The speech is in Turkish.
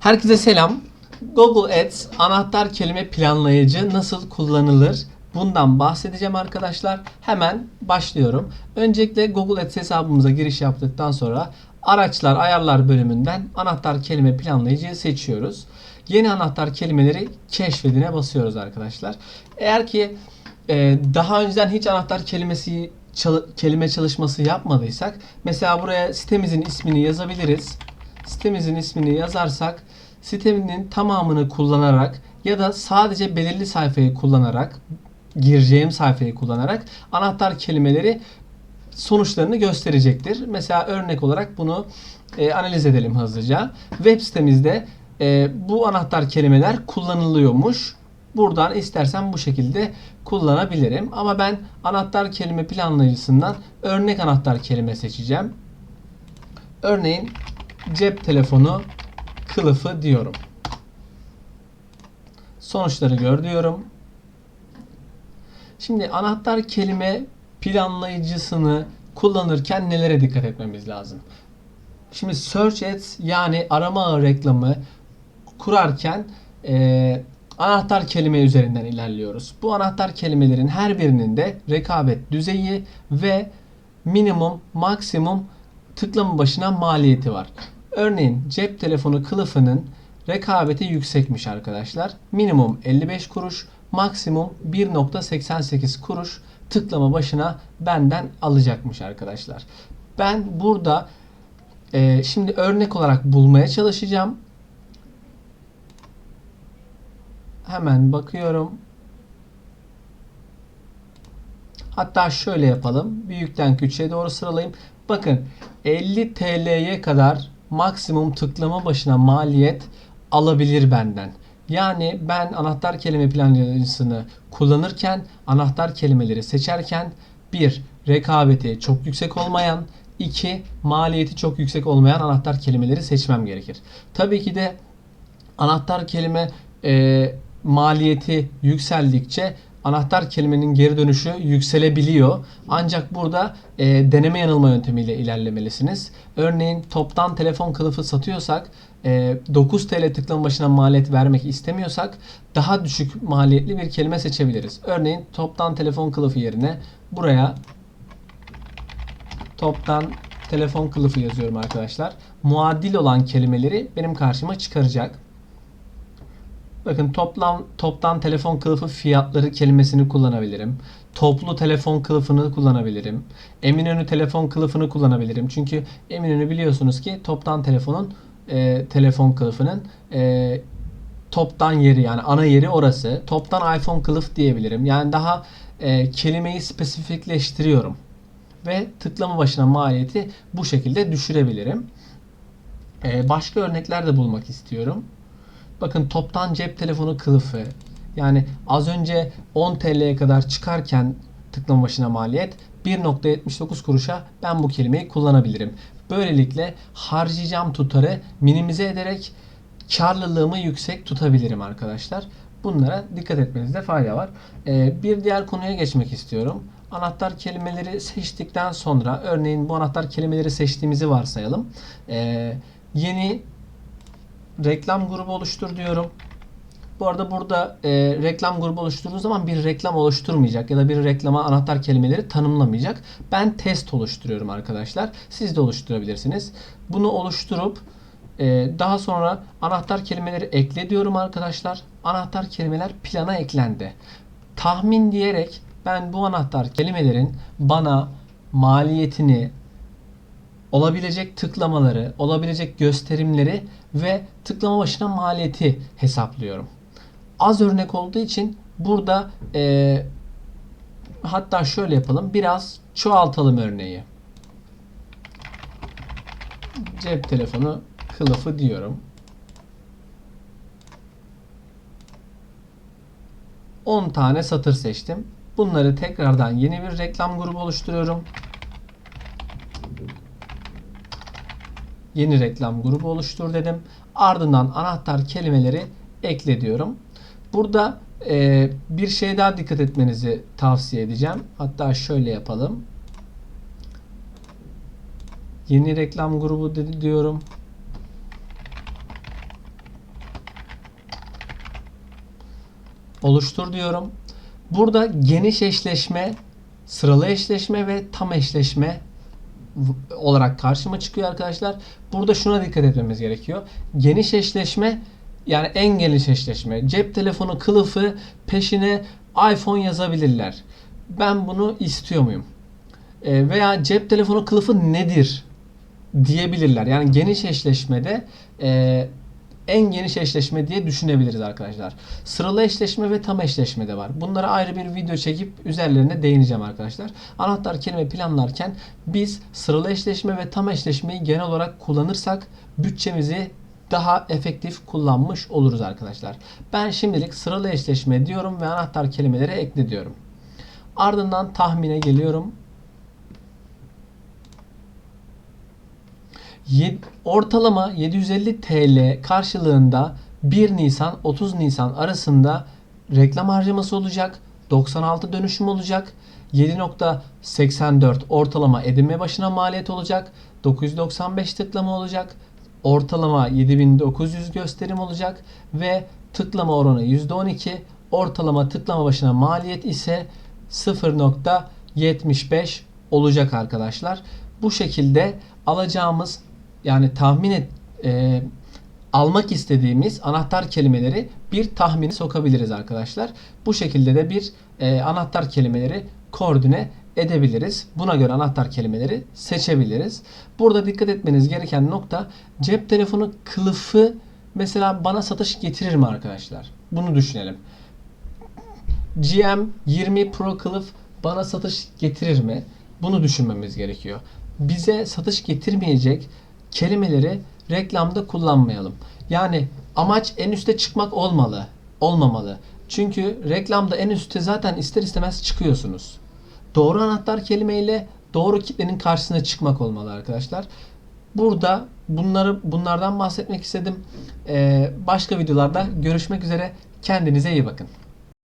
Herkese selam. Google Ads anahtar kelime planlayıcı nasıl kullanılır? Bundan bahsedeceğim arkadaşlar. Hemen başlıyorum. Öncelikle Google Ads hesabımıza giriş yaptıktan sonra araçlar ayarlar bölümünden anahtar kelime planlayıcıyı seçiyoruz. Yeni anahtar kelimeleri keşfedine basıyoruz arkadaşlar. Eğer ki e, daha önceden hiç anahtar kelimesi kelime çalışması yapmadıysak mesela buraya sitemizin ismini yazabiliriz. Sitemizin ismini yazarsak sitemin tamamını kullanarak ya da sadece belirli sayfayı kullanarak gireceğim sayfayı kullanarak anahtar kelimeleri sonuçlarını gösterecektir. Mesela örnek olarak bunu e, analiz edelim hızlıca. Web sitemizde e, bu anahtar kelimeler kullanılıyormuş. Buradan istersen bu şekilde kullanabilirim. Ama ben anahtar kelime planlayıcısından örnek anahtar kelime seçeceğim. Örneğin cep telefonu kılıfı diyorum. Sonuçları gör diyorum. Şimdi anahtar kelime planlayıcısını kullanırken nelere dikkat etmemiz lazım? Şimdi search ads yani arama ağı reklamı kurarken e, anahtar kelime üzerinden ilerliyoruz. Bu anahtar kelimelerin her birinin de rekabet düzeyi ve minimum, maksimum tıklama başına maliyeti var. Örneğin cep telefonu kılıfının rekabeti yüksekmiş arkadaşlar. Minimum 55 kuruş, maksimum 1.88 kuruş tıklama başına benden alacakmış arkadaşlar. Ben burada e, şimdi örnek olarak bulmaya çalışacağım. Hemen bakıyorum. Hatta şöyle yapalım. Büyükten küçüğe doğru sıralayayım. Bakın 50 TL'ye kadar maksimum tıklama başına maliyet alabilir benden. Yani ben anahtar kelime planlayıcısını kullanırken anahtar kelimeleri seçerken bir rekabeti çok yüksek olmayan, iki maliyeti çok yüksek olmayan anahtar kelimeleri seçmem gerekir. Tabii ki de anahtar kelime e, maliyeti yükseldikçe anahtar kelimenin geri dönüşü yükselebiliyor. Ancak burada e, deneme yanılma yöntemiyle ilerlemelisiniz. Örneğin toptan telefon kılıfı satıyorsak e, 9 TL tıklama başına maliyet vermek istemiyorsak daha düşük maliyetli bir kelime seçebiliriz. Örneğin toptan telefon kılıfı yerine buraya toptan telefon kılıfı yazıyorum arkadaşlar. Muadil olan kelimeleri benim karşıma çıkaracak. Bakın toplam toptan telefon kılıfı fiyatları kelimesini kullanabilirim. Toplu telefon kılıfını kullanabilirim. Eminönü telefon kılıfını kullanabilirim. Çünkü Eminönü biliyorsunuz ki toptan telefonun e, telefon kılıfının e, toptan yeri yani ana yeri orası. Toptan iPhone kılıf diyebilirim. Yani daha e, kelimeyi spesifikleştiriyorum. Ve tıklama başına maliyeti bu şekilde düşürebilirim. E, başka örnekler de bulmak istiyorum. Bakın toptan cep telefonu kılıfı. Yani az önce 10 TL'ye kadar çıkarken tıklama başına maliyet 1.79 kuruşa ben bu kelimeyi kullanabilirim. Böylelikle harcayacağım tutarı minimize ederek karlılığımı yüksek tutabilirim arkadaşlar. Bunlara dikkat etmenizde fayda var. Ee, bir diğer konuya geçmek istiyorum. Anahtar kelimeleri seçtikten sonra örneğin bu anahtar kelimeleri seçtiğimizi varsayalım. Ee, yeni reklam grubu oluştur diyorum. Bu arada burada e, reklam grubu oluşturduğu zaman bir reklam oluşturmayacak ya da bir reklama anahtar kelimeleri tanımlamayacak. Ben test oluşturuyorum arkadaşlar. Siz de oluşturabilirsiniz. Bunu oluşturup e, daha sonra anahtar kelimeleri ekle diyorum arkadaşlar. Anahtar kelimeler plana eklendi. Tahmin diyerek ben bu anahtar kelimelerin bana maliyetini, olabilecek tıklamaları, olabilecek gösterimleri ve tıklama başına maliyeti hesaplıyorum. Az örnek olduğu için burada e, hatta şöyle yapalım. Biraz çoğaltalım örneği. Cep telefonu kılıfı diyorum. 10 tane satır seçtim. Bunları tekrardan yeni bir reklam grubu oluşturuyorum. yeni reklam grubu oluştur dedim. Ardından anahtar kelimeleri ekle diyorum. Burada e, bir şey daha dikkat etmenizi tavsiye edeceğim. Hatta şöyle yapalım. Yeni reklam grubu dedi diyorum. Oluştur diyorum. Burada geniş eşleşme, sıralı eşleşme ve tam eşleşme olarak karşıma çıkıyor arkadaşlar. Burada şuna dikkat etmemiz gerekiyor. Geniş eşleşme yani en geniş eşleşme. Cep telefonu kılıfı peşine iPhone yazabilirler. Ben bunu istiyor muyum? E, veya cep telefonu kılıfı nedir diyebilirler. Yani geniş eşleşmede e, en geniş eşleşme diye düşünebiliriz arkadaşlar. Sıralı eşleşme ve tam eşleşme de var. Bunlara ayrı bir video çekip üzerlerine değineceğim arkadaşlar. Anahtar kelime planlarken biz sıralı eşleşme ve tam eşleşmeyi genel olarak kullanırsak bütçemizi daha efektif kullanmış oluruz arkadaşlar. Ben şimdilik sıralı eşleşme diyorum ve anahtar kelimeleri ekle diyorum. Ardından tahmine geliyorum. Ortalama 750 TL karşılığında 1 Nisan 30 Nisan arasında reklam harcaması olacak. 96 dönüşüm olacak. 7.84 ortalama edinme başına maliyet olacak. 995 tıklama olacak. Ortalama 7900 gösterim olacak ve tıklama oranı %12. Ortalama tıklama başına maliyet ise 0.75 olacak arkadaşlar. Bu şekilde alacağımız yani tahmin et, e, almak istediğimiz anahtar kelimeleri bir tahmini sokabiliriz arkadaşlar. Bu şekilde de bir e, anahtar kelimeleri koordine edebiliriz. Buna göre anahtar kelimeleri seçebiliriz. Burada dikkat etmeniz gereken nokta cep telefonu kılıfı mesela bana satış getirir mi arkadaşlar? Bunu düşünelim. GM 20 Pro kılıf bana satış getirir mi? Bunu düşünmemiz gerekiyor. Bize satış getirmeyecek kelimeleri reklamda kullanmayalım. Yani amaç en üste çıkmak olmalı. Olmamalı. Çünkü reklamda en üste zaten ister istemez çıkıyorsunuz. Doğru anahtar kelimeyle doğru kitlenin karşısına çıkmak olmalı arkadaşlar. Burada bunları bunlardan bahsetmek istedim. Ee, başka videolarda görüşmek üzere. Kendinize iyi bakın.